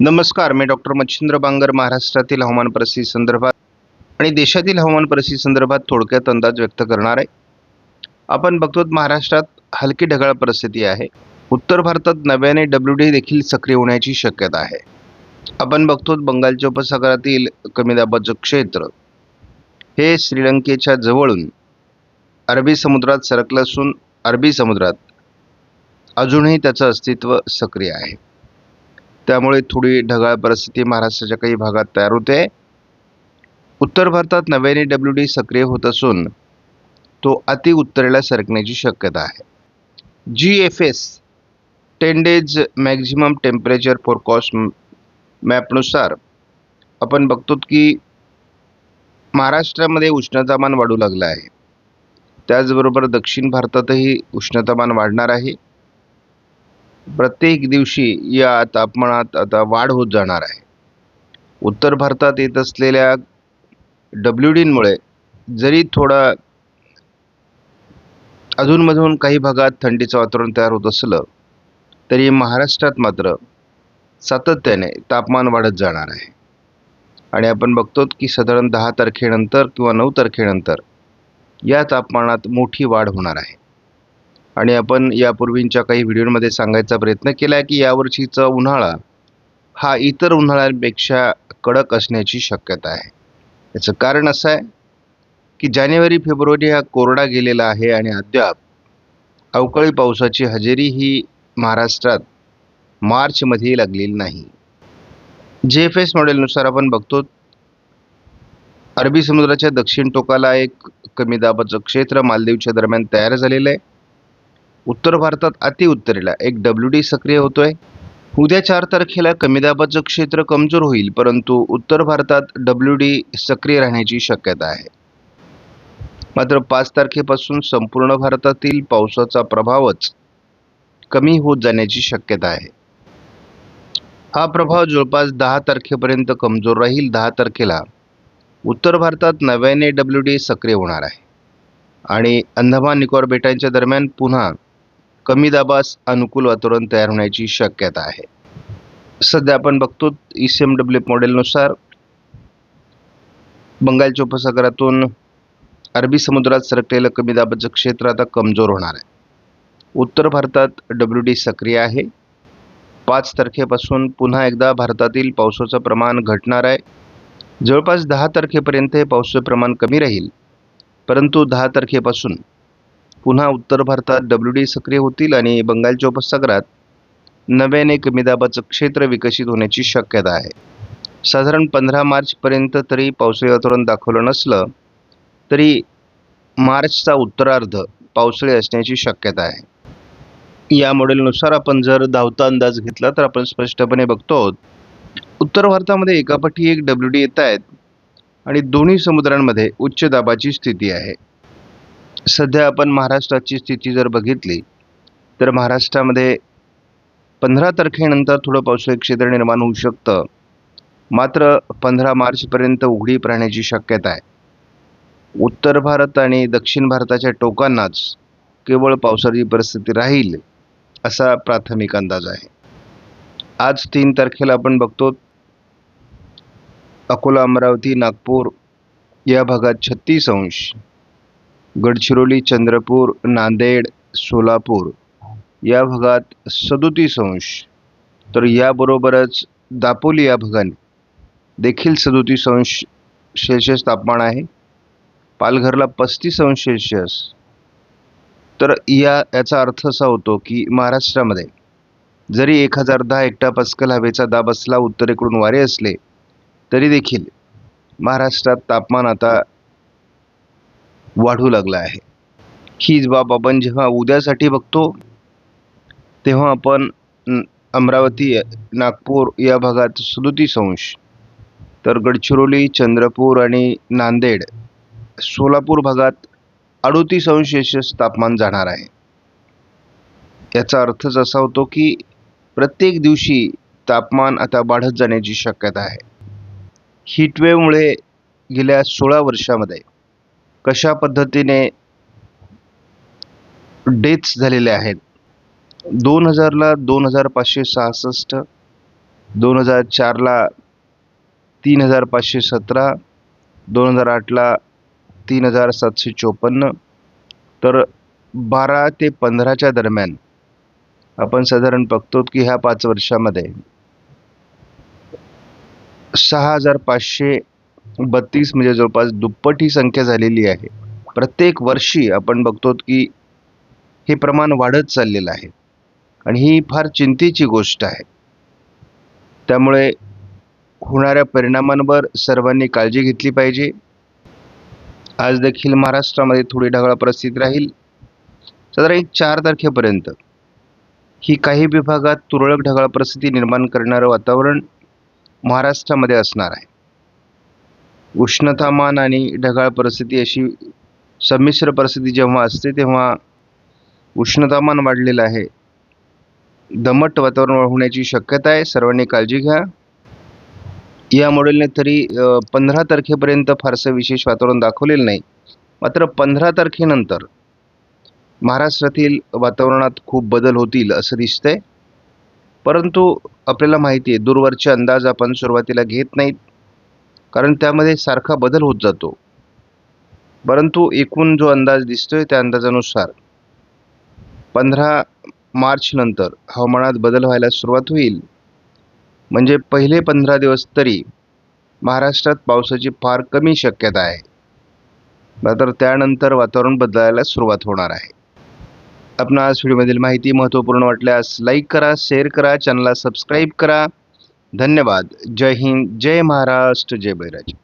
नमस्कार मी डॉक्टर मच्छिंद्र बांगर महाराष्ट्रातील हवामान परिस्थिती संदर्भात आणि देशातील हवामान परिस्थिती संदर्भात थोडक्यात अंदाज व्यक्त करणार आहे. आपण बघतो महाराष्ट्रात हलकी ढगाळ परिस्थिती आहे. उत्तर भारतात नव्याने डब्ल्यू डी देखील सक्रिय होण्याची शक्यता आहे. आपण बघतो बंगालच्या उपसागरातील कमी दाबाचं क्षेत्र हे श्रीलंकेच्या जवळून अरबी समुद्रात सरकलं असून अरबी समुद्रात अजूनही त्याचं अस्तित्व सक्रिय आहे. त्यामुळे थोडी ढगाळ परिस्थिती महाराष्ट्राच्या काही भागात तयार होते. उत्तर भारतात नव्याने डब्ल्यू डी सक्रिय होत असून तो अति उत्तरेला सरकण्याची शक्यता आहे. G F S ten days maximum temperature forecast मॅपनुसार आपण बघतो की महाराष्ट्रामध्ये उष्णतामान वाढू लागलं आहे. त्याचबरोबर दक्षिण भारतातही उष्णतामान वाढणार आहे. प्रत्येक दिवशी या तापमानात आता वाढ होत जाणार आहे. उत्तर भारतात येत असलेल्या डब्ल्यू डींमुळे जरी थोडा अधूनमधून काही भागात थंडीचं वातावरण तयार होत असलं तरी महाराष्ट्रात मात्र सातत्याने तापमान वाढत जाणार आहे. आणि आपण बघतो की साधारण दहा तारखेनंतर किंवा नऊ तारखेनंतर या तापमानात मोठी वाढ होणार आहे. आणि आपण यापूर्वींच्या काही व्हिडिओमध्ये सांगायचा प्रयत्न केला आहे की यावर्षीचा उन्हाळा हा इतर उन्हाळ्यांपेक्षा कडक असण्याची शक्यता आहे. याचं कारण असं आहे की जानेवारी फेब्रुवारी हा कोरडा गेलेला आहे आणि अद्याप अवकाळी पावसाची हजेरी ही महाराष्ट्रात मार्चमध्ये लागलेली नाही. जे एफ एस मॉडेलनुसार आपण बघतो अरबी समुद्राच्या दक्षिण टोकाला एक कमी दाबाचं क्षेत्र मालदीवच्या दरम्यान तयार झालेलं आहे. उत्तर भारतात अतिउत्तरेला एक डब्ल्यू डी सक्रिय होतोय. उद्या चार तारखेला कमी दाबाचं क्षेत्र कमजोर होईल परंतु उत्तर भारतात डब्ल्यू डी सक्रिय राहण्याची शक्यता आहे. मात्र पाच तारखेपासून संपूर्ण भारतातील पावसाचा प्रभावच कमी होत जाण्याची शक्यता आहे. हा प्रभाव जवळपास दहा तारखेपर्यंत कमजोर राहील. दहा तारखेला उत्तर भारतात नव्याने डब्ल्यू डी सक्रिय होणार आहे. आणि अंदमान निकोबार बेटांच्या दरम्यान पुन्हा कमी दाबास अनुकूल वातावरण तयार होण्याची शक्यता आहे. सध्या आपण बघतो ई सी एम डब्ल्यू मॉडेलनुसार बंगालच्या उपसागरातून अरबी समुद्रात सरकलेलं कमी दाबाचं क्षेत्र आता कमजोर होणार आहे. उत्तर भारतात डब्ल्यू डी सक्रिय आहे. पाच तारखेपासून पुन्हा एकदा भारतातील पावसाचं प्रमाण घटणार आहे. जवळपास दहा तारखेपर्यंत हे पावसाचं प्रमाण कमी राहील. परंतु दहा तारखेपासून पुन्हा उत्तर भारतात डब्ल्यू डी सक्रिय होतील आणि बंगालच्या उपसागरात नव्याने कमी दाबाचं क्षेत्र विकसित होण्याची शक्यता आहे. साधारण पंधरा मार्चपर्यंत तरी पावसाळी वातावरण दाखवलं नसलं तरी मार्चचा उत्तरार्ध पावसाळी असण्याची शक्यता आहे. या मॉडेलनुसार आपण जर धावता अंदाज घेतला तर आपण स्पष्टपणे बघतो उत्तर भारतामध्ये एकापाठी एक डब्ल्यू डी येत आहेत आणि दोन्ही समुद्रांमध्ये उच्च दाबाची स्थिती आहे. सध्या आपण महाराष्ट्राची स्थिती जर बघितली तर महाराष्ट्रामध्ये पंधरा तारखेनंतर थोडं पावसाळी क्षेत्र निर्माण होऊ शकतं. मात्र पंधरा मार्चपर्यंत उघडीप राहण्याची शक्यता आहे. उत्तर भारत आणि दक्षिण भारताच्या टोकांनाच केवळ पावसाची परिस्थिती राहील असा प्राथमिक अंदाज आहे. आज तीन तारखेला आपण बघतो अकोला अमरावती नागपूर या भागात छत्तीस अंश गडचिरोली चंद्रपूर नांदेड सोलापूर या भागात सदोतीस अंश. तर याबरोबरच दापोली या भागाने देखील सदोतीस अंश सेल्शियस तापमान आहे. पालघरला पस्तीस अंश सेल्शियस तर या याचा अर्थ असा होतो की महाराष्ट्रामध्ये जरी एक हजार दहा हेक्टा पस्कल हवेचा दाब असला उत्तरेकडून वारे असले तरी देखील महाराष्ट्रात तापमान आता वाढू लागला आहे. हीच बाब आपण जेव्हा उद्यासाठी बघतो तेव्हा आपण अमरावती नागपूर या भागात सदोतीस अंश तर गडचिरोली चंद्रपूर आणि नांदेड सोलापूर भागात अडोतीस अंश तापमान जाणार आहे. याचा अर्थच असा होतो की प्रत्येक दिवशी तापमान आता वाढत जाण्याची शक्यता आहे. हीटवेवमुळे गेल्या सोळा वर्षामध्ये कशा पद्धतीने डेथ्स झालेल्या आहेत? दोन हजारला दोन हजार पाचशे सहासष्ट दोन हजार चारला तीन हजार पाचशे सतरा दोन हजार आठला तीन हजार सातशे चोपन्न. तर बारा ते पंधराच्या दरम्यान आपण साधारण बघतो की ह्या पाच वर्षामध्ये सहा हजार पाचशे बत्तीस म्हणजे जवळपास दुप्पट ही संख्या झालेली आहे. प्रत्येक वर्षी आपण बघतो की हे प्रमाण वाढत चाललेलं आहे. आणि ही फार चिंतेची गोष्ट आहे. त्यामुळे होणाऱ्या परिणामांवर सर्वांनी काळजी घेतली पाहिजे. आज देखील महाराष्ट्रामध्ये थोडी ढगाळ परिस्थिती राहील. साधारण एक चार तारखेपर्यंत ही काही विभागात तुरळक ढगाळ परिस्थिती निर्माण करणारं वातावरण महाराष्ट्रामध्ये असणार आहे. उष्णतामान आणि ढगाळ परिस्थिती अशी संमिश्र परिस्थिती जेव्हा असते तेव्हा उष्णतामान वाढलेलं आहे. दमट वातावरण होण्याची शक्यता आहे. सर्वांनी काळजी घ्या. या मॉडेलने तरी पंधरा तारखेपर्यंत फारसं विशेष वातावरण दाखवलेलं नाही. मात्र पंधरा तारखेनंतर महाराष्ट्रातील वातावरणात खूप बदल होतील असं दिसतंय. परंतु आपल्याला माहिती आहे दूरवरचे अंदाज आपण सुरुवातीला घेत नाहीत. कारण त्यामध्ये सारखा बदल होत जातो. परंतु एकूण जो अंदाज दिसतोय त्या अंदाजानुसार पंधरा मार्चनंतर हवामानात बदल व्हायला सुरुवात होईल. म्हणजे पहिले पंधरा दिवस तरी महाराष्ट्रात पावसाची फार कमी शक्यता आहे. मात्र त्यानंतर वातावरण बदलायला सुरुवात होणार आहे. आपण आज व्हिडिओमधील माहिती महत्त्वपूर्ण वाटल्यास लाईक करा शेअर करा चॅनलला सबस्क्राईब करा. धन्यवाद. जय हिंद. जय महाराष्ट्र. जय बैराज